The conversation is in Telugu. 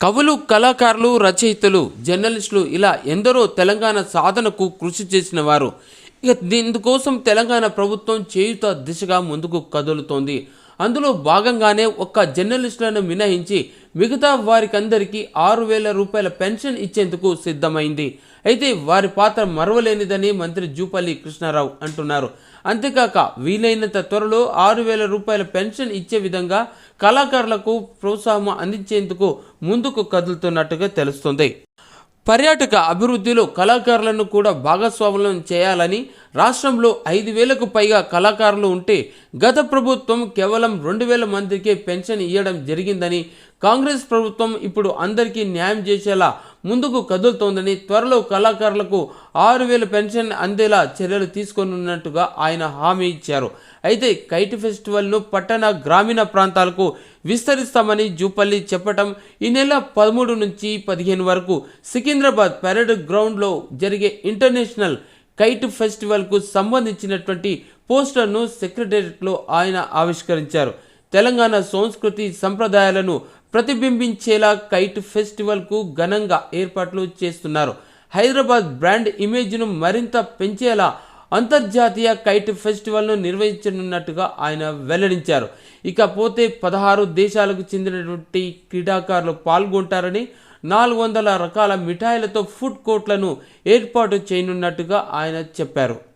కవులు కళాకారులు రచయితలు జర్నలిస్టులు ఇలా ఎందరో తెలంగాణ సాధనకు కృషి చేసిన వారు. ఇక దీనికోసం తెలంగాణ ప్రభుత్వం చేయుత దిశగా ముందుకు కదులుతోంది. అందులో భాగంగానే ఒక్క జర్నలిస్టులను మినహించి మిగతా వారికందరికీ ఆరు వేల రూపాయల పెన్షన్ ఇచ్చేందుకు సిద్ధమైంది. అయితే వారి పాత్ర మరవలేనిదని మంత్రి జూపల్లి కృష్ణారావు అంటున్నారు. అంతేకాక వీలైనంత త్వరలో ఆరు వేల రూపాయల పెన్షన్ ఇచ్చే విధంగా కళాకారులకు ప్రోత్సాహం అందించేందుకు ముందుకు కదులుతున్నట్టుగా తెలుస్తుంది. పర్యాటక అభివృద్ధిలో కళాకారులను కూడా భాగస్వాములను చేయాలని రాష్ట్రంలో ఐదు వేలకు పైగా కళాకారులు ఉంటే గత ప్రభుత్వం కేవలం రెండు వేల మందికే పెన్షన్ ఇవ్వడం జరిగిందని కాంగ్రెస్ ప్రభుత్వం ఇప్పుడు అందరికీ న్యాయం చేసేలా ముందుకు కదులుతోందని త్వరలో కళాకారులకు ఆరు వేల పెన్షన్ అందేలా చర్యలు తీసుకోనున్నట్టుగా ఆయన హామీ ఇచ్చారు. అయితే కైట్ ఫెస్టివల్ను పట్టణ గ్రామీణ ప్రాంతాలకు విస్తరిస్తామని జూపల్లి చెప్పటం ఈ నెల పదమూడు నుంచి పదిహేను వరకు సికింద్రాబాద్ పెరేడ్ గ్రౌండ్లో జరిగే ఇంటర్నేషనల్ కైట్ ఫెస్టివల్కు సంబంధించినటువంటి పోస్టర్ను సెక్రటేరియట్లో ఆయన ఆవిష్కరించారు. తెలంగాణ సంస్కృతి సంప్రదాయాలను ప్రతిబింబించేలా కైట్ ఫెస్టివల్కు ఘనంగా ఏర్పాట్లు చేస్తున్నారు. హైదరాబాద్ బ్రాండ్ ఇమేజ్ను మరింత పెంచేలా అంతర్జాతీయ కైట్ ఫెస్టివల్ను నిర్వహించనున్నట్టుగా ఆయన వెల్లడించారు. ఇకపోతే పదహారు దేశాలకు చెందినటువంటి క్రీడాకారులు పాల్గొంటారని నాలుగు వందల రకాల మిఠాయిలతో ఫుడ్ కోర్ట్లను ఏర్పాటు చేయనున్నట్టుగా ఆయన చెప్పారు.